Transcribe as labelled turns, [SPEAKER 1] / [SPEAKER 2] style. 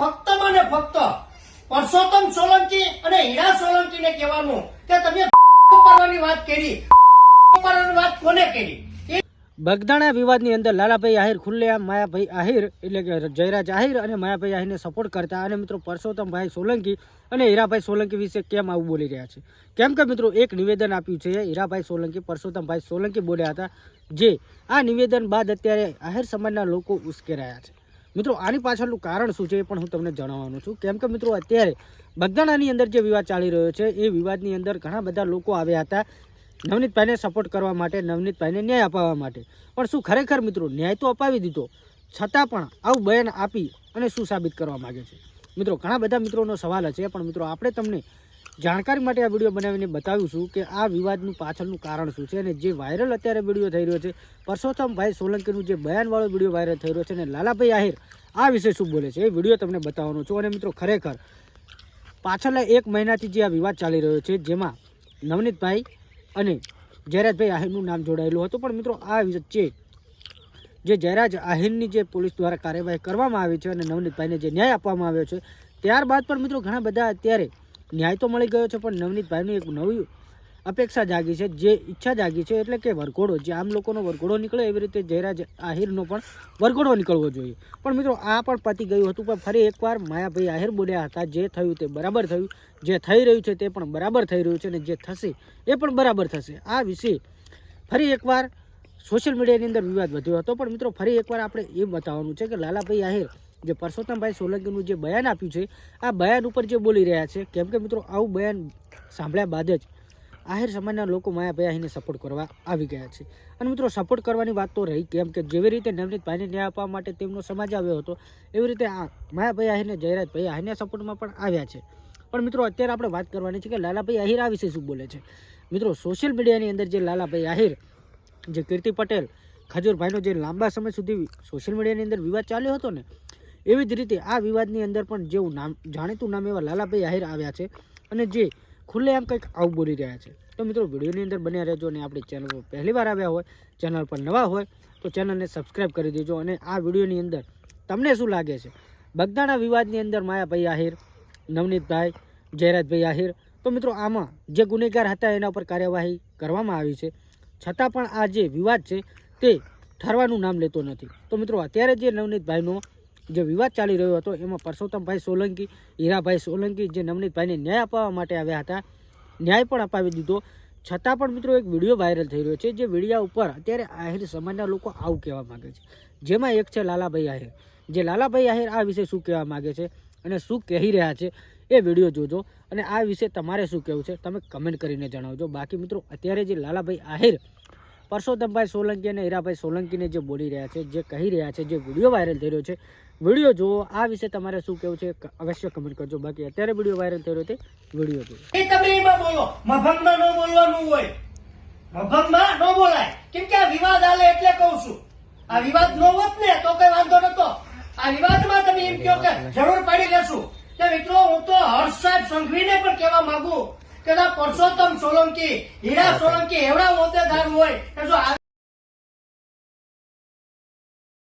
[SPEAKER 1] ફક્ત મને ફક્ત પરસોત્તમ સોલંકી અને હીરા સોલંકીને કહેવાનું કે તમે કરવાની વાત કરી કરવાની વાત કોને કરી?
[SPEAKER 2] બગદાણા વિવાદની અંદર લાલાભાઈ આહિર, ખુલ્લેઆમ, માયાભાઈ આહિર એટલે કે જયરાજ આહિર અને માયાભાઈ આહિરને સપોર્ટ કરતા. અને મિત્રો, પરસોત્તમભાઈ સોલંકી અને હીરાભાઈ સોલંકી વિશે કેમ આવું બોલી રહ્યા છે? કેમ કે મિત્રો, એક નિવેદન આપ્યું છે, હીરાભાઈ સોલંકી, પરસોત્તમભાઈ સોલંકી બોલ્યા હતા, જે આ નિવેદન બાદ અત્યારે આહિર સમાજના લોકો ઉશ્કેરાયા છે. મિત્રો, આની પાછળનું કારણ શું છે એ પણ હું તમને જણાવવાનું છું. કેમ કે મિત્રો, અત્યારે બગદાણાની અંદર જે વિવાદ ચાલી રહ્યો છે, એ વિવાદની અંદર ઘણા બધા લોકો આવ્યા હતા નવનીતભાઈને સપોર્ટ કરવા માટે, નવનીતભાઈને ન્યાય અપાવવા માટે. પણ શું ખરેખર મિત્રો, ન્યાય તો અપાવી દીધો. છતાં પણ આવું બયાન આપી અને શું સાબિત કરવા માગે છે. મિત્રો, ઘણા બધા મિત્રોનો સવાલ હશે, પણ મિત્રો, આપણે તમને જાણકારી માટે આ વીડિયો બનાવીને બતાવ્યું છું કે આ વિવાદનું પાછળનું કારણ શું છે અને જે વાયરલ અત્યારે વીડિયો થઈ રહ્યો છે. પરસોત્તમભાઈ સોલંકીનું જે બયાનવાળો વીડિયો વાયરલ થઈ રહ્યો છે અને લાલાભાઈ આહિર આ વિશે શું બોલે છે એ વીડિયો તમને બતાવવાનો છું. અને મિત્રો, ખરેખર પાછળના એક મહિનાથી જે આ વિવાદ ચાલી રહ્યો છે, જેમાં નવનીતભાઈ અને જયરાજભાઈ આહિરનું નામ જોડાયેલું હતું. પણ મિત્રો, આ વચ્ચે જે જયરાજ આહિરની જે પોલીસ દ્વારા કાર્યવાહી કરવામાં આવી છે અને નવનીતભાઈને જે ન્યાય આપવામાં આવ્યો છે, ત્યારબાદ પણ મિત્રો, ઘણા બધા અત્યારે ન્યાય તો મળી ગયો છે, પણ નવનીતભાઈની એક નવી અપેક્ષા જાગી છે, જે ઈચ્છા જાગી છે, એટલે કે વરઘોડો, જે આમ લોકોનો વરઘોડો નીકળે એવી રીતે જયરાજ આહિરનો પણ વરઘોડો નીકળવો જોઈએ. પણ મિત્રો, આ પણ પતી ગયું હતું, પણ ફરી એકવાર માયાભાઈ આહિર બોલ્યા હતા, જે થયું તે બરાબર થયું, જે થઈ રહ્યું છે તે પણ બરાબર થઈ રહ્યું છે, અને જે થશે એ પણ બરાબર થશે. આ વિશે ફરી એકવાર સોશિયલ મીડિયાની અંદર વિવાદ વધ્યો હતો, પણ મિત્રો, ફરી એકવાર આપણે એ બતાવવાનું છે કે લાલાભાઈ આહિર જે પરસોત્તમભાઈ સોલંકીનું જે બયાન આપ્યું છે, આ બયાન ઉપર જે બોલી રહ્યા છે, કેમ કે મિત્રો આવું બયાન સાંભળ્યા બાદ જ આહિર સમાજના લોકો માયાભાઈ અહીંને સપોર્ટ કરવા આવી ગયા છે. અને મિત્રો સપોર્ટ કરવાની વાત તો રહી, કેમ કે જેવી રીતે નવનીતભાઈને ન્યાય આપવા માટે તેમનો સમાજ આવ્યો હતો, એવી રીતે આ માયાભાઈ આહિરને જયરાજભાઈ આહિરના સપોર્ટમાં પણ આવ્યા છે. પણ મિત્રો અત્યારે આપણે વાત કરવાની છે કે લાલાભાઈ આહિર આ વિશે શું બોલે છે? મિત્રો સોશિયલ મીડિયાની અંદર જે લાલાભાઈ આહિર, જે કીર્તિ પટેલ, ખજૂરભાઈનો જે લાંબા સમય સુધી સોશિયલ મીડિયાની અંદર વિવાદ ચાલ્યો હતો ને એવી જ રીતે આ વિવાદની અંદર પણ જેવું નામ, જાણીતું નામ એવા લાલાભાઈ આહિર આવ્યા છે અને જે ખુલ્લેઆમ કંઈક આવું બોલી રહ્યા છે. તો મિત્રો, વિડીયોની અંદર બન્યા રહેજો અને આપણી ચેનલ પર પહેલી વાર આવ્યા હોય ચેનલ પર નવા હોય, તો ચેનલને સબસ્ક્રાઈબ કરી દેજો અને આ વિડીયોની અંદર તમને શું લાગે છે? બગદાણા વિવાદની અંદર માયાભાઈ આહિર, નવનીતભાઈ, જયરાજભાઈ આહિર, તો મિત્રો, આમાં જે ગુનેગાર હતા એના પર કાર્યવાહી કરવામાં આવી છે. છતાં પણ આ જે વિવાદ છે તે ઠરવાનું નામ લેતો નથી. તો મિત્રો, અત્યારે જે નવનીતભાઈનો જે વિવાદ ચાલી રહ્યો હતો, એમાં પરસોત્તમભાઈ સોલંકી, હીરાભાઈ સોલંકી જે નવનીતભાઈને ન્યાય અપાવવા માટે આવ્યા હતા, ન્યાય પણ અપાવી દીધો. છતાં પણ મિત્રો એક વીડિયો વાયરલ થઈ રહ્યો છે, જે વિડીયા ઉપર અત્યારે આહિર સમાજના લોકો આવું કહેવા માગે છે. જેમાં એક છે લાલાભાઈ આહિર. જે લાલાભાઈ આહિર આ વિશે શું કહેવા માગે છે અને શું કહી રહ્યા છે એ વીડિયો જોજો અને આ વિશે તમારે શું કહેવું છે તમે કમેન્ટ કરીને જણાવજો. બાકી મિત્રો અત્યારે જે લાલાભાઈ આહિર, પરસોત્તમભાઈ સોલંકી અને હીરાભાઈ સોલંકીને જે બોલી રહ્યા છે, જે કહી રહ્યા છે, જે વીડિયો વાયરલ થઈ રહ્યો છે વીડિયો જુઓ. આ વિશે તમારે શું કેવું છે અવશ્ય કમેન્ટ કરજો. બાકી અત્યારે વીડિયો વાયરલ થયો તે વીડિયો જુઓ.
[SPEAKER 1] એ તમે બોલો. મફંગમાં ન બોલવાનું હોય. મફંગમાં ન બોલાય. કેમ કે આ વિવાદ આલે એટલે કહું છું. આ વિવાદ ન હોત ને તો કઈ વાંધો નતો. આ વિવાદમાં તમે એમ કહો કે જરૂર પાડી લેશું કે મિત્રો, હું તો હર્ષ સાહેબ સંઘવીને પણ કહેવા માંગુ કે પરસોત્તમ સોલંકી, હીરા સોલંકી, એવડા હોદ્દેદાર હોય કે જો